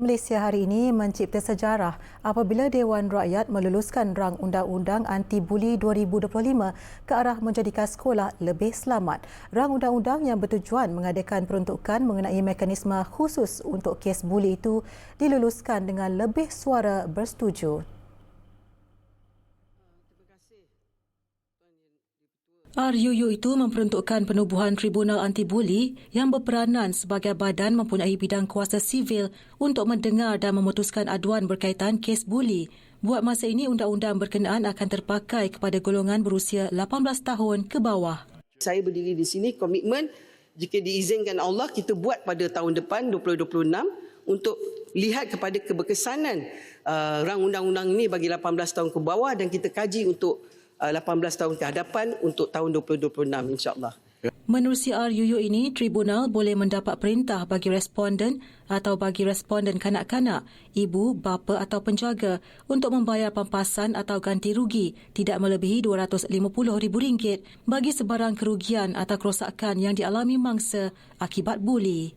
Malaysia hari ini mencipta sejarah apabila Dewan Rakyat meluluskan rang undang-undang anti-buli 2025 ke arah menjadikan sekolah lebih selamat. Rang undang-undang yang bertujuan mengadakan peruntukan mengenai mekanisme khusus untuk kes buli itu diluluskan dengan lebih suara bersetuju. RUU itu memperuntukkan penubuhan Tribunal Anti Buli yang berperanan sebagai badan mempunyai bidang kuasa sivil untuk mendengar dan memutuskan aduan berkaitan kes buli. Buat masa ini, undang-undang berkenaan akan terpakai kepada golongan berusia 18 tahun ke bawah. Saya berdiri di sini, komitmen jika diizinkan Allah, kita buat pada tahun depan 2026 untuk lihat kepada keberkesanan uh, rang undang-undang ini bagi 18 tahun ke bawah dan kita kaji untuk 18 uh, tahun ke hadapan untuk tahun 2026 insyaAllah. Menerusi RUU ini, tribunal boleh mendapat perintah bagi responden atau bagi responden kanak-kanak, ibu, bapa atau penjaga untuk membayar pampasan atau ganti rugi tidak melebihi RM250,000 bagi sebarang kerugian atau kerosakan yang dialami mangsa akibat buli.